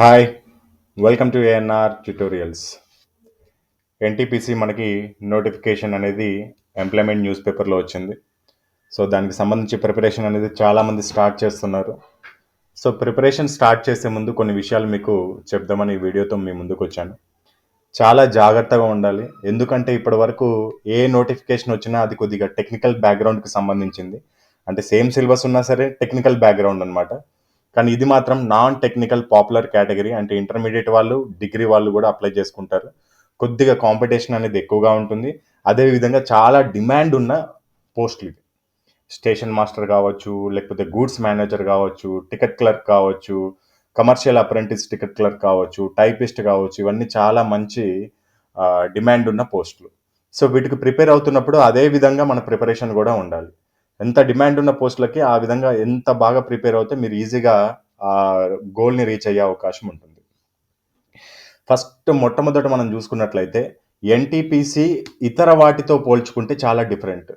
Hi welcome to ANR tutorials. NTPC మనకి notification అనేది employment news పేపర్లో వచ్చింది. సో దానికి సంబంధించి ప్రిపరేషన్ అనేది చాలామంది స్టార్ట్ చేస్తున్నారు. సో ప్రిపరేషన్ స్టార్ట్ చేసే ముందు కొన్ని విషయాలు మీకు చెప్దామని వీడియోతో మీ ముందుకు వచ్చాను. చాలా జాగ్రత్తగా ఉండాలి. ఎందుకంటే ఇప్పటి వరకు ఏ నోటిఫికేషన్ వచ్చినా అది కొద్దిగా టెక్నికల్ బ్యాక్గ్రౌండ్కి సంబంధించింది. అంటే సేమ్ సిలబస్ ఉన్నా సరే టెక్నికల్ బ్యాక్గ్రౌండ్ అనమాట కానీ ఇది మాత్రం నాన్ టెక్నికల్ పాపులర్ కేటగిరీ అంటే ఇంటర్మీడియట్ వాళ్ళు డిగ్రీ వాళ్ళు కూడా అప్లై చేసుకుంటారు. కొద్దిగా కాంపిటీషన్ అనేది ఎక్కువగా ఉంటుంది. అదేవిధంగా చాలా డిమాండ్ ఉన్న పోస్టులు ఇవి. స్టేషన్ మాస్టర్ కావచ్చు లేకపోతే గూడ్స్ మేనేజర్ కావచ్చు టికెట్ క్లర్క్ కావచ్చు కమర్షియల్ అప్రెంటిస్ టికెట్ క్లర్క్ కావచ్చు టైపిస్ట్ కావచ్చు ఇవన్నీ చాలా మంచి డిమాండ్ ఉన్న పోస్టులు సో వీటికి ప్రిపేర్ అవుతున్నప్పుడు అదే విధంగా మన ప్రిపరేషన్ కూడా ఉండాలి. ఎంత డిమాండ్ ఉన్న పోస్టులకి ఆ విధంగా ఎంత బాగా ప్రిపేర్ అవుతే మీరు ఈజీగా ఆ గోల్ని రీచ్ అయ్యే అవకాశం ఉంటుంది. ఫస్ట్ మొట్టమొదట మనం చూసుకున్నట్లయితే ఎన్టీపీసీ ఇతర వాటితో పోల్చుకుంటే చాలా డిఫరెంట్.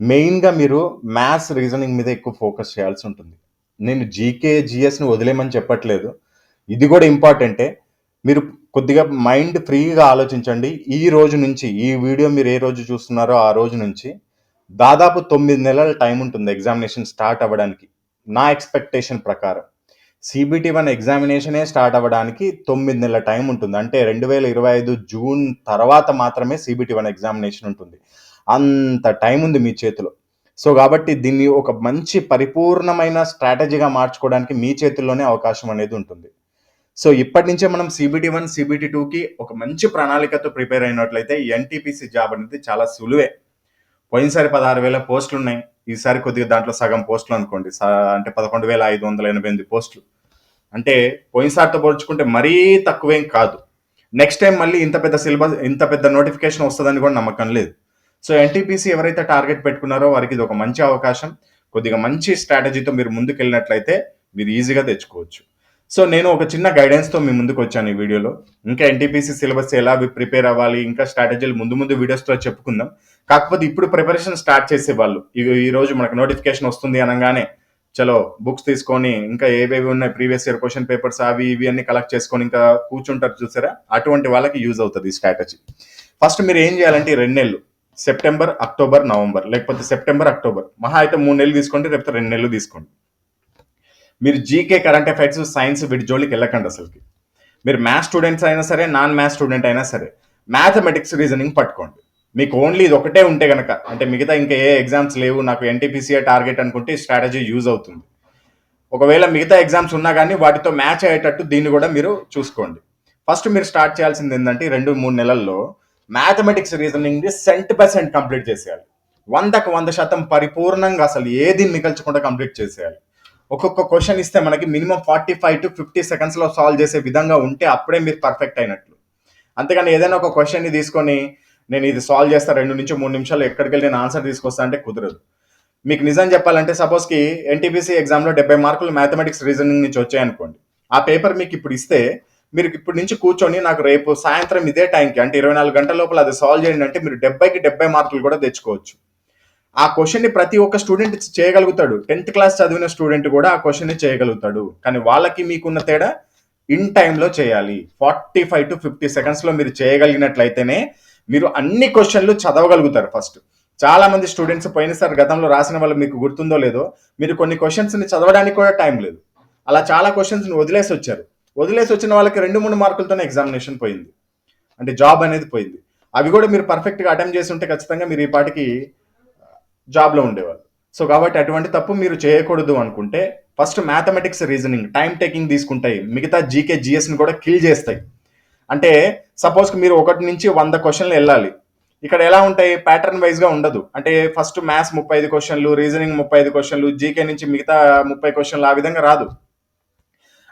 మెయిన్గా మీరు మ్యాథ్స్ రీజనింగ్ మీద ఎక్కువ ఫోకస్ చేయాల్సి ఉంటుంది. నేను జీకే జిఎస్ని వదిలేమని చెప్పట్లేదు. ఇది కూడా ఇంపార్టెంటే మీరు కొద్దిగా మైండ్ ఫ్రీగా ఆలోచించండి. ఈ రోజు నుంచి ఈ వీడియో మీరు ఏ రోజు చూస్తున్నారో ఆ రోజు నుంచి దాదాపు తొమ్మిది నెలల టైం ఉంటుంది ఎగ్జామినేషన్ స్టార్ట్ అవ్వడానికి. నా ఎక్స్పెక్టేషన్ ప్రకారం. సిబిటి వన్ ఎగ్జామినేషనే స్టార్ట్ అవ్వడానికి తొమ్మిది నెలల టైం ఉంటుంది. అంటే రెండు వేల ఇరవై ఐదు జూన్ తర్వాత మాత్రమే సిబిటి వన్ ఎగ్జామినేషన్ ఉంటుంది. అంత టైం ఉంది మీ చేతిలో. సో కాబట్టి దీన్ని ఒక మంచి పరిపూర్ణమైన స్ట్రాటజీగా మార్చుకోవడానికి మీ చేతుల్లోనే అవకాశం అనేది ఉంటుంది. సో ఇప్పటి నుంచే మనం సిబిటి వన్ సిబిటి టూకి ఒక మంచి ప్రణాళికతో ప్రిపేర్ అయినట్లయితే ఎన్టీపీసీ జాబ్ అనేది చాలా సులువే. పోయినసారి పదహారు వేల పోస్టులు ఉన్నాయి. ఈసారి కొద్దిగా దాంట్లో సగం పోస్టులు అనుకోండి. అంటే పదకొండు వేల ఐదు వందల ఎనభై ఎనిమిది పోస్టులు. అంటే పోయినసారితో పోల్చుకుంటే మరీ తక్కువేం కాదు. నెక్స్ట్ టైం మళ్ళీ ఇంత పెద్ద సిలబస్ ఇంత పెద్ద నోటిఫికేషన్ వస్తుందని కూడా నమ్మకం లేదు. సో ఎన్టీపీసీ ఎవరైతే టార్గెట్ పెట్టుకున్నారో వారికి ఇది ఒక మంచి అవకాశం. కొద్దిగా మంచి స్ట్రాటజీతో మీరు ముందుకు వెళ్ళినట్లయితే మీరు ఈజీగా తెచ్చుకోవచ్చు. సో నేను ఒక చిన్న గైడెన్స్తో మీ ముందుకు వచ్చాను ఈ వీడియోలో. ఇంకా ఎన్టీపీసీ సిలబస్ ఎలా ప్రిపేర్ అవ్వాలి ఇంకా స్ట్రాటజీలు ముందు ముందు వీడియోస్తో చెప్పుకుందాం. కాకపోతే ఇప్పుడు ప్రిపరేషన్ స్టార్ట్ చేసే వాళ్ళు ఈ- రోజు మనకు నోటిఫికేషన్ వస్తుంది అనగానే చలో బుక్స్ తీసుకొని ఇంకా ఏవేవి ఉన్నాయి ప్రీవియస్ ఇయర్ క్వశ్చన్ పేపర్స్ అవి ఇవి అన్ని కలెక్ట్ చేసుకొని ఇంకా కూర్చుంటారు చూసారా? అటువంటి వాళ్ళకి యూజ్ అవుతుంది ఈ స్ట్రాటజీ. ఫస్ట్ మీరు ఏం చేయాలంటే రెండు నెలలు సెప్టెంబర్ అక్టోబర్ నవంబర్ లేకపోతే సెప్టెంబర్ అక్టోబర్ మహా అయితే మూడు నెలలు తీసుకోండి లేకపోతే రెండు నెలలు తీసుకోండి. మీరు జీకే కరెంట్ అఫైర్స్ సైన్స్ వీటి జోలికి వెళ్ళకండి అసలుకి. మీరు మ్యాథ్స్ స్టూడెంట్స్ అయినా సరే నాన్ మ్యాథ్స్ స్టూడెంట్ అయినా సరే మ్యాథమెటిక్స్ రీజనింగ్ పట్టుకోండి. మీకు ఓన్లీ ఇది ఒకటే ఉంటే కనుక అంటే మిగతా ఇంకా ఏ ఎగ్జామ్స్ లేవు నాకు ఎన్టీపీసీఏ టార్గెట్ అనుకుంటే స్ట్రాటజీ యూజ్ అవుతుంది. ఒకవేళ మిగతా ఎగ్జామ్స్ ఉన్నా కానీ వాటితో మ్యాచ్ అయ్యేటట్టు దీన్ని కూడా మీరు చూసుకోండి. ఫస్ట్ మీరు స్టార్ట్ చేయాల్సింది ఏంటంటే రెండు మూడు నెలల్లో mathematics reasoning cent by cent complete చేసేయాలి. వందకు వంద శాతం పరిపూర్ణంగా అసలు ఏది మిగల్చకుండా కంప్లీట్ చేసేయాలి. ఒక్కొక్క క్వశ్చన్ ఇస్తే మనకి minimum forty five to fifty సెకండ్స్లో సాల్వ్ చేసే విధంగా ఉంటే అప్పుడే మీరు పర్ఫెక్ట్ అయినట్లు. అంతేగాని ఏదైనా ఒక క్వశ్చన్ని తీసుకొని నేను ఇది సాల్వ్ చేస్తా రెండు నుంచి మూడు నిమిషాలు ఎక్కడికి వెళ్ళి నేను ఆన్సర్ తీసుకొస్తా అంటే కుదరదు. మీకు నిజం చెప్పాలంటే సపోజ్కి ఎన్టీపీసీ ఎగ్జామ్లో డెబ్బై మార్కులు మ్యాథమెటిక్స్ రీజనింగ్ నుంచి వచ్చాయనుకోండి ఆ పేపర్ మీకు ఇప్పుడు ఇస్తే మీరు ఇప్పుడు నుంచి కూర్చొని నాకు రేపు సాయంత్రం ఇదే టైంకి అంటే ఇరవై నాలుగు గంటల లోపల అది సాల్వ్ చేయండి అంటే మీరు డెబ్బైకి డెబ్బై మార్కులు కూడా తెచ్చుకోవచ్చు. ఆ క్వశ్చన్ని ప్రతి ఒక్క స్టూడెంట్ చేయగలుగుతాడు. టెన్త్ క్లాస్ చదివిన స్టూడెంట్ కూడా ఆ క్వశ్చన్ని చేయగలుగుతాడు. కానీ వాళ్ళకి మీకున్న తేడా ఇన్ టైంలో చేయాలి. ఫార్టీ ఫైవ్ టు ఫిఫ్టీ సెకండ్స్లో మీరు చేయగలిగినట్లయితేనే మీరు అన్ని క్వశ్చన్లు చదవగలుగుతారు ఫస్ట్. చాలా మంది స్టూడెంట్స్ పోయినసారి గతంలో రాసిన వాళ్ళు మీకు గుర్తుందో లేదో మీరు కొన్ని క్వశ్చన్స్ని చదవడానికి కూడా టైం లేదు. అలా చాలా క్వశ్చన్స్ని వదిలేసి వచ్చారు. వదిలేసి వచ్చిన వాళ్ళకి రెండు మూడు మార్కులతోనే ఎగ్జామినేషన్ పోయింది. అంటే జాబ్ అనేది పోయింది. అవి కూడా మీరు పర్ఫెక్ట్గా అటెంప్ట్ చేసి ఉంటే ఖచ్చితంగా మీరు ఈ పాటికి జాబ్లో ఉండేవాళ్ళు. సో కాబట్టి అటువంటి తప్పు మీరు చేయకూడదు అనుకుంటే first mathematics reasoning time taking తీసుకుంటాయి. మిగతా జీకే జిఎస్ని కూడా కిల్ చేస్తాయి. అంటే సపోజ్ మీరు ఒకటి నుంచి వంద క్వశ్చన్లు వెళ్ళాలి. ఇక్కడ ఎలా ఉంటాయి? ప్యాటర్న్ వైజ్గా ఉండదు. అంటే ఫస్ట్ మ్యాథ్స్ ముప్పై ఐదు క్వశ్చన్లు రీజనింగ్ ముప్పై ఐదు క్వశ్చన్లు జీకే నుంచి మిగతా ముప్పై క్వశ్చన్లు ఆ విధంగా రాదు.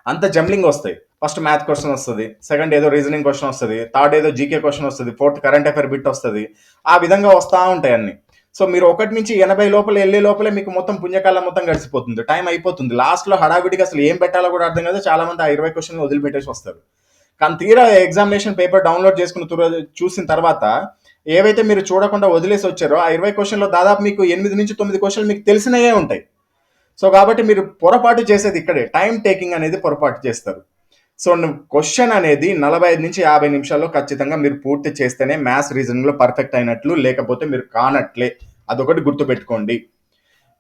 అంత జంబ్లింగ్ వస్తాయి. ఫస్ట్ మ్యాథ్ క్వశ్చన్ వస్తుంది. సెకండ్ ఏదో రీజనింగ్ క్వశ్చన్ వస్తుంది. థర్డ్ ఏదో జీకే క్వశ్చన్ వస్తుంది. ఫోర్త్ కరెంట్ అఫైర్ బిట్ వస్తుంది. ఆ విధంగా వస్తూ ఉంటాయి అన్ని. సో మీరు ఒకటి నుంచి ఎనభై లోపల వెళ్ళే లోపలే మీకు మొత్తం పుణ్యకాలం మొత్తం గడిచిపోతుంది. టైం అయిపోతుంది. లాస్ట్లో హడావిడిగా అసలు ఏం పెట్టాలో కూడా అర్థం కాదు. చాలా మంది ఆ ఇరవై క్వశ్చన్లు వదిలిపెట్టేసి వస్తారు. కానీ తీరా ఎగ్జామినేషన్ పేపర్ డౌన్లోడ్ చేసుకున్న చూసిన తర్వాత ఏవైతే మీరు చూడకుండా వదిలేసి వచ్చారో ఆ ఇరవై క్వశ్చన్లో దాదాపు మీకు ఎనిమిది నుంచి తొమ్మిది క్వశ్చన్లు మీకు తెలిసినవే ఉంటాయి. సో కాబట్టి మీరు పొరపాటు చేసేది ఇక్కడే టైం టేకింగ్ అనేది పొరపాటు చేస్తారు. సో క్వశ్చన్ అనేది నలభై ఐదు నుంచి యాభై నిమిషాల్లో ఖచ్చితంగా మీరు పూర్తి చేస్తేనే మ్యాథ్స్ రీజనింగ్లో పర్ఫెక్ట్ అయినట్లు లేకపోతే మీరు కానట్లే అదొకటి గుర్తుపెట్టుకోండి.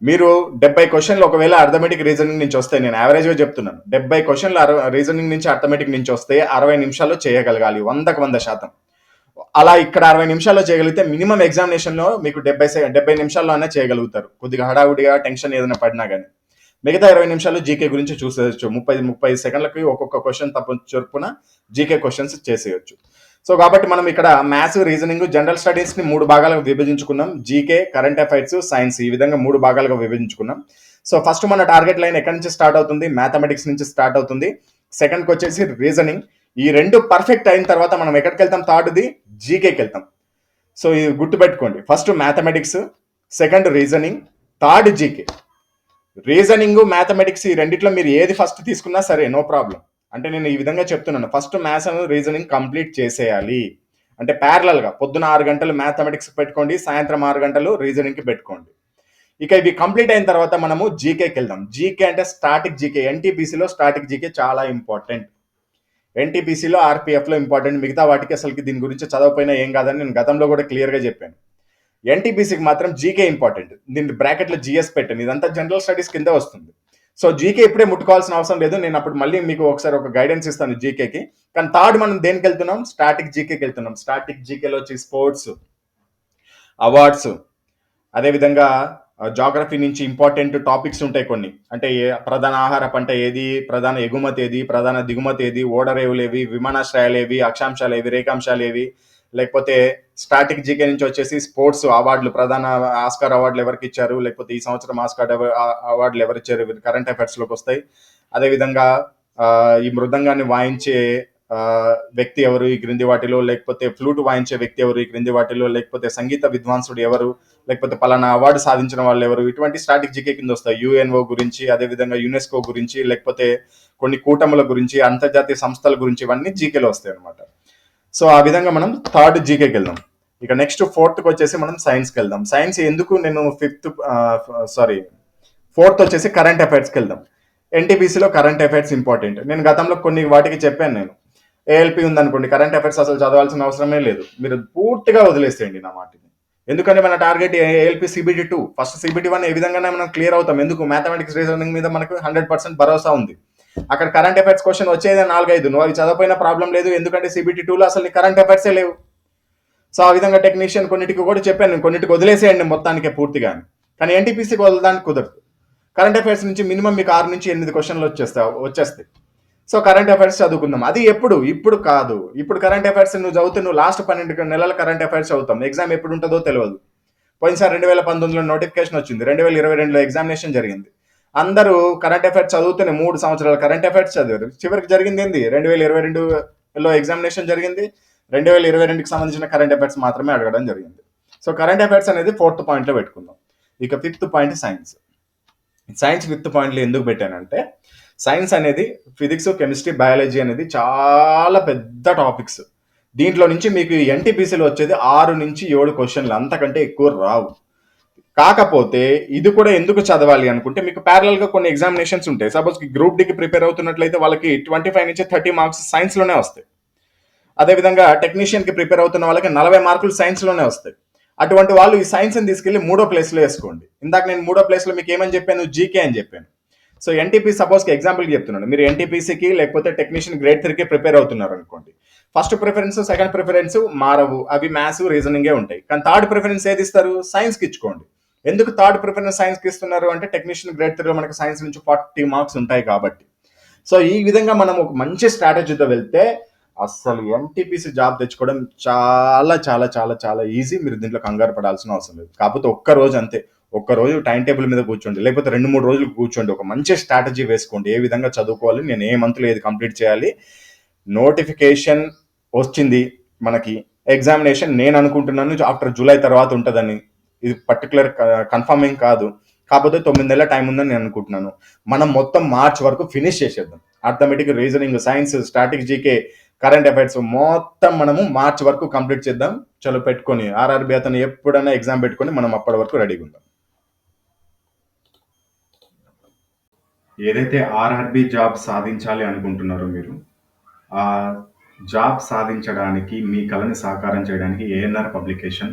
మీరు డెబ్బై క్వశ్చన్లు ఒకవేళ అర్థమెటిక్ రీజనింగ్ నుంచి వస్తే నేను యావరేజ్గా చెప్తున్నాను. డెబ్బై క్వశ్చన్లు రీజనింగ్ నుంచి అర్థమెటిక్ నుంచి వస్తే అరవై నిమిషాల్లో చేయగలగాలి. వందకు వంద శాతం. అలా ఇక్కడ అరవై నిమిషాల్లో చేయగలిగితే మినిమం ఎగ్జామినేషన్లో మీకు డెబ్బై డెబ్బై నిమిషాల్లో అయినా చేయగలుగుతారు. కొద్దిగా హడావుడిగా టెన్షన్ ఏదైనా పడినా కానీ మిగతా ఇరవై నిమిషాలు జీకే గురించి చూసేయచ్చు. ముప్పై ముప్పై సెకండ్లకి ఒక్కొక్క క్వశ్చన్ తప్పు చొప్పున జీకే క్వశ్చన్స్ చేసేయచ్చు. సో కాబట్టి మనం ఇక్కడ మ్యాథ్స్ రీజనింగ్ జనరల్ స్టడీస్ని మూడు భాగాలుగా విభజించుకున్నాం. జీకే కరెంట్ అఫైర్స్ సైన్స్ ఈ విధంగా మూడు భాగాలుగా విభజించుకున్నాం. సో ఫస్ట్ మన టార్గెట్ లైన్ ఎక్కడి నుంచి స్టార్ట్ అవుతుంది? మ్యాథమెటిక్స్ నుంచి స్టార్ట్ అవుతుంది. సెకండ్కి వచ్చేసి రీజనింగ్ ఈ రెండు పర్ఫెక్ట్ అయిన తర్వాత మనం ఎక్కడికి వెళ్తాం? థర్డ్ది జీకేకి వెళ్తాం. సో ఇది గుర్తుపెట్టుకోండి. First mathematics second reasoning third GK reasoning mathematics ఈ రెండిట్లో మీరు ఏది ఫస్ట్ తీసుకున్నా సరే నో ప్రాబ్లం అంటే నేను ఈ విధంగా చెప్తున్నాను. ఫస్ట్ మ్యాథ్స్ రీజనింగ్ కంప్లీట్ చేసేయాలి. అంటే ప్యారలల్గా పొద్దున ఆరు గంటలు మ్యాథమెటిక్స్ పెట్టుకోండి సాయంత్రం ఆరు గంటలు రీజనింగ్కి పెట్టుకోండి. ఇక ఇవి కంప్లీట్ అయిన తర్వాత మనము జీకేకి వెళ్దాం. జీకే అంటే స్టాటిక్ జీకే ఎన్టీపీసీలో స్టాటిక్ జీకే చాలా ఇంపార్టెంట్ ఎన్టీపీసీలో ఆర్పీఎఫ్లో ఇంపార్టెంట్ మిగతా వాటికి అసలు దీని గురించి చదవకపోయినా ఏం కాదని నేను గతంలో కూడా క్లియర్గా చెప్పాను. ఎన్టీపీసీకి మాత్రం జీకే ఇంపార్టెంట్ దీని బ్రాకెట్లో జిఎస్ పెట్టాను ఇదంతా జనరల్ స్టడీస్ కింద వస్తుంది. సో జీకే ఇప్పుడే ముట్టుకోవాల్సిన అవసరం లేదు. నేను అప్పుడు మళ్ళీ మీకు ఒకసారి ఒక గైడెన్స్ ఇస్తాను జీకేకి కానీ థర్డ్ మనం దేనికి వెళ్తున్నాం? స్టాటిక్ జీకేకి వెళ్తున్నాం. స్టాటిక్ జీకేలో వచ్చి స్పోర్ట్స్ అవార్డ్స్ అదేవిధంగా జాగ్రఫీ నుంచి ఇంపార్టెంట్ టాపిక్స్ ఉంటాయి కొన్ని. అంటే ప్రధాన ఆహార పంట ఏది ప్రధాన ఎగుమతి ఏది ప్రధాన దిగుమతి ఏది ఓడరేవులు ఏవి విమానాశ్రయాలు ఏవి అక్షాంశాలు ఏవి రేఖాంశాలు ఏవి లేకపోతే స్టాటిక్ జీకే నుంచి వచ్చేసి స్పోర్ట్స్ అవార్డులు ప్రధాన ఆస్కార్ అవార్డులు ఎవరికి ఇచ్చారు? లేకపోతే ఈ సంవత్సరం ఆస్కార్ అవార్డులు ఎవరు ఇచ్చారు? కరెంట్ అఫైర్స్లోకి వస్తాయి. అదేవిధంగా ఈ మృదంగాన్ని వాయించే వ్యక్తి ఎవరు? ఈ క్రింది వాటిలో లేకపోతే ఫ్లూట్ వాయించే వ్యక్తి ఎవరు? ఈ క్రింది వాటిలో లేకపోతే సంగీత విద్వాంసుడు ఎవరు? లేకపోతే పలానా అవార్డు సాధించిన వాళ్ళు ఎవరు? ఇటువంటి స్టాటిక్ జీకే కింద వస్తాయి. యుఎన్ఓ గురించి అదేవిధంగా యునెస్కో గురించి లేకపోతే కొన్ని కూటముల గురించి అంతర్జాతీయ సంస్థల గురించి ఇవన్నీ జీకేలో వస్తాయి అనమాట సో ఆ విధంగా మనం థర్డ్ జీకేకి వెళ్దాం. ఇక నెక్స్ట్ ఫోర్త్కి వచ్చేసి మనం సైన్స్కి వెళ్దాం. సైన్స్ ఎందుకు నేను ఫిఫ్త్ సారీ ఫోర్త్ వచ్చేసి కరెంట్ అఫైర్స్కి వెళ్దాం. ఎన్టీపీసీలో కరెంట్ అఫైర్స్ ఇంపార్టెంట్ నేను గతంలో కొన్ని వాటికి చెప్పాను నేను. ఏఎల్పి ఉందనుకోండి కరెంట్ అఫైర్స్ అసలు చదవాల్సిన అవసరమే లేదు. మీరు పూర్తిగా వదిలేసేయండి నా మాటని. ఎందుకంటే మన target ALP CBD two first CBD one ఏ విధంగానే మనం క్లియర్ అవుతాం. ఎందుకు? మ్యాథమెటిక్స్ రీజనింగ్ మీద మనకు హండ్రెడ్ పర్సెంట్ భరోసా ఉంది. అక్కడ కరెంట్ అఫైర్స్ క్వశ్చన్ వచ్చేదే నాలుగైదు. నువ్వు అవి చదవపోయిన ప్రాబ్లం లేదు ఎందుకంటే సిబిటి టూలో అసలు కరెంట్ అఫైర్సే లేవు. సో ఆ విధంగా టెక్నీషియన్ కొన్నిటికి కూడా చెప్పాను నేను కొన్నిటికి వదిలేసేయండి మొత్తానికి పూర్తిగా కానీ ఎన్టీపీసీకి వదలడానికి కుదరదు. కరెంట్ అఫైర్స్ నుంచి మినిమం మీకు ఆరు నుంచి ఎనిమిది క్వశ్చన్లు వచ్చేస్తా వచ్చేస్తాయి. సో కరెంట్ అఫైర్స్ చదువుకుందాం. అది ఎప్పుడు? ఇప్పుడు కాదు. ఇప్పుడు కరెంట్ అఫైర్స్ నువ్వు చదివితే నువ్వు లాస్ట్ పన్నెండు నెలల కరెంట్ అఫైర్స్ చదువుతాం. ఎగ్జామ్ ఎప్పుడు ఉంటుందో తెలియదు పోయినసారి రెండు వేల పంతొమ్మిదిలో నోటిఫికేషన్ వచ్చింది. రెండు వేల ఇరవై రెండులో ఎగ్జామినేషన్ జరిగింది. అందరూ కరెంట్ అఫైర్స్ చదువుతూనే మూడు సంవత్సరాలు కరెంట్ అఫైర్స్ చదివారు. చివరికి జరిగింది ఏంది? రెండు వేల ఇరవై రెండులో ఎగ్జామినేషన్ జరిగింది. రెండు వేల ఇరవై రెండుకి సంబంధించిన కరెంట్ అఫైర్స్ మాత్రమే అడగడం జరిగింది. సో కరెంట్ అఫైర్స్ అనేది ఫోర్త్ పాయింట్లో పెట్టుకుందాం. ఇక fifth point science science fifth పాయింట్లో ఎందుకు పెట్టానంటే సైన్స్ అనేది ఫిజిక్స్ కెమిస్ట్రీ బయాలజీ అనేది చాలా పెద్ద టాపిక్స్ దీంట్లో నుంచి మీకు ఎన్టీపీసీలో వచ్చేది ఆరు నుంచి ఏడు క్వశ్చన్లు అంతకంటే ఎక్కువ రావు. కాకపోతే ఇది కూడా ఎందుకు చదవాలి అనుకుంటే మీకు ప్యారల్గా కొన్ని ఎగ్జామినేషన్స్ ఉంటాయి. సపోజ్ గ్రూప్ డికి ప్రిపేర్ అవుతున్నట్లయితే వాళ్ళకి ట్వంటీ ఫైవ్ నుంచి థర్టీ మార్క్స్ సైన్స్లోనే వస్తాయి. అదేవిధంగా టెక్నీషియన్కి ప్రిపేర్ అవుతున్న వాళ్ళకి నలభై మార్కులు సైన్స్లోనే వస్తాయి. అటువంటి వాళ్ళు ఈ సైన్స్ని తీసుకెళ్ళి మూడో ప్లేస్లో వేసుకోండి. ఇందాక నేను మూడో ప్లేస్లో మీకు ఏమని చెప్పాను? జీకే అని చెప్పాను. సో ఎన్టీపీ సపోజ్ ఎగ్జాంపుల్ చెప్తున్నాను. మీరు ఎన్టీపీసీకి లేకపోతే టెక్నీషియన్ గ్రేడ్ త్రీకి ప్రిపేర్ అవుతున్నారు అనుకోండి. ఫస్ట్ ప్రిఫరెన్స్ సెకండ్ ప్రిఫరెన్స్ మారవు. అవి మ్యాథ్స్ రీజనింగే ఉంటాయి. కానీ థర్డ్ ప్రిఫరెన్స్ ఏది ఇస్తారు? సైన్స్కి ఇచ్చుకోండి. ఎందుకు థర్డ్ ప్రిఫరెన్స్ సైన్స్కి ఇస్తున్నారు అంటే టెక్నీషియన్ గ్రేడ్ త్రీలో మనకి సైన్స్ నుంచి ఫార్టీ మార్క్స్ ఉంటాయి కాబట్టి. సో ఈ విధంగా మనం ఒక మంచి స్ట్రాటజీతో వెళ్తే అస్సలు ఎన్టీపీసీ జాబ్ తెచ్చుకోవడం చాలా చాలా చాలా చాలా ఈజీ మీరు దీంట్లో కంగారు పడాల్సిన అవసరం లేదు. కాకపోతే ఒక్క రోజు అంతే. ఒక్క రోజు టైం టేబుల్ మీద కూర్చోండి. లేకపోతే రెండు మూడు రోజులు కూర్చోండి. ఒక మంచి స్ట్రాటజీ వేసుకోండి. ఏ విధంగా చదువుకోవాలి? నేను ఏ మంత్లో ఏది కంప్లీట్ చేయాలి? నోటిఫికేషన్ వచ్చింది. మనకి ఎగ్జామినేషన్ నేను అనుకుంటున్నాను. ఆఫ్టర్ జూలై తర్వాత ఉంటుందని ఇది పర్టికులర్ కన్ఫర్మింగ్ కాదు. కాకపోతే తొమ్మిది నెలల టైం ఉందని నేను అనుకుంటున్నాను. మనం మొత్తం మార్చ్ వరకు ఫినిష్ చేసేద్దాం. అర్థమెటిక్ రీజనింగ్ సైన్స్ స్ట్రాటజీకే జీకే కరెంట్ అఫైర్స్ మొత్తం మనము మార్చ్ వరకు కంప్లీట్ చేద్దాం. చలో పెట్టుకొని ఆర్ఆర్బి అతను ఎప్పుడైనా ఎగ్జామ్ పెట్టుకొని మనం అప్పటి వరకు రెడీగా ఉందాం ఏదైతే ఆర్ఆర్బి జాబ్ సాధించాలి అనుకుంటున్నారో మీరు ఆ జాబ్ సాధించడానికి మీ కళని సాకారం చేయడానికి ఏఎన్ఆర్ పబ్లికేషన్